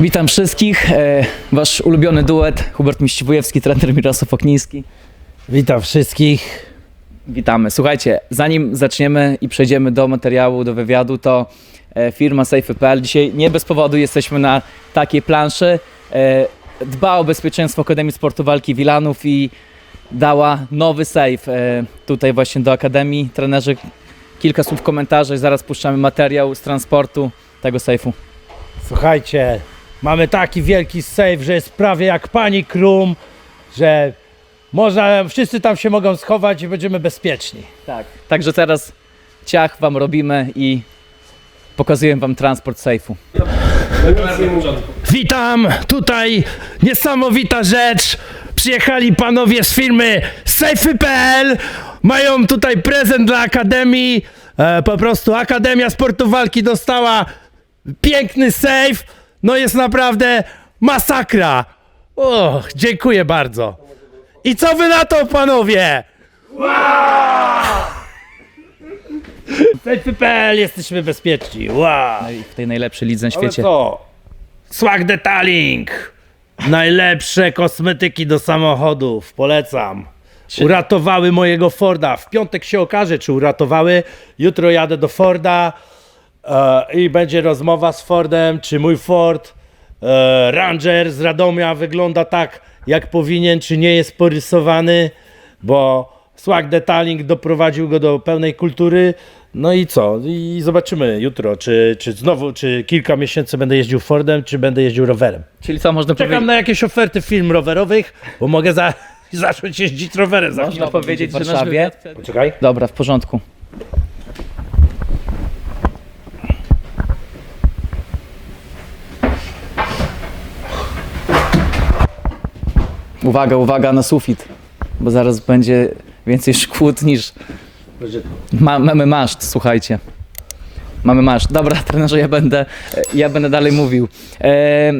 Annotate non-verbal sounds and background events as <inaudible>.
Witam wszystkich. E, wasz ulubiony duet, Hubert Miściwojewski, trener Mirosław Okniński. Witam wszystkich. Witamy. Słuchajcie, zanim zaczniemy i przejdziemy do materiału, do wywiadu, to e, firma Safe.pl. Dzisiaj nie bez powodu jesteśmy na takiej planszy. E, dba o bezpieczeństwo Akademii Sportu Walki Wilanów i dała nowy safe tutaj właśnie do Akademii. Trenerzy, kilka słów komentarzy, zaraz puszczamy materiał z transportu tego safe'u. Słuchajcie, mamy taki wielki save, że jest prawie jak Panic Room, że można, wszyscy tam się mogą schować i będziemy bezpieczni. Tak. Także teraz ciach wam robimy i pokazuję wam transport sejfu. Witam, tutaj niesamowita rzecz. Przyjechali panowie z firmy Safety.pl. Mają tutaj prezent dla Akademii. E, po prostu Akademia Sportu Walki dostała piękny safe. No jest naprawdę masakra. O, dziękuję bardzo. I co wy na to, panowie? Safety.pl jesteśmy bezpieczni. Wow. No i w tej najlepszej lidze na Ale świecie. co? Swag Detailing! Najlepsze kosmetyki do samochodów, polecam. Uratowały mojego Forda. W piątek się okaże, czy uratowały. Jutro jadę do Forda i będzie rozmowa z Fordem, czy mój Ford e, Ranger z Radomia wygląda tak, jak powinien, czy nie jest porysowany, bo Swag Detailing doprowadził go do pełnej kultury. No i co? I zobaczymy jutro, czy, czy znowu, czy kilka miesięcy będę jeździł Fordem, czy będę jeździł rowerem. Czyli co można Czekam powiedzieć? na jakieś oferty film rowerowych, bo mogę za, <laughs> zacząć jeździć rowerem za Można chwilę. powiedzieć, w Warszawie. Poczekaj. Dobra, w porządku. Uwaga, uwaga na sufit, bo zaraz będzie więcej szkód niż Ma, mamy maszt, słuchajcie. Mamy maszt. Dobra, <laughs> trenerze, ja będę, ja będę dalej mówił. E,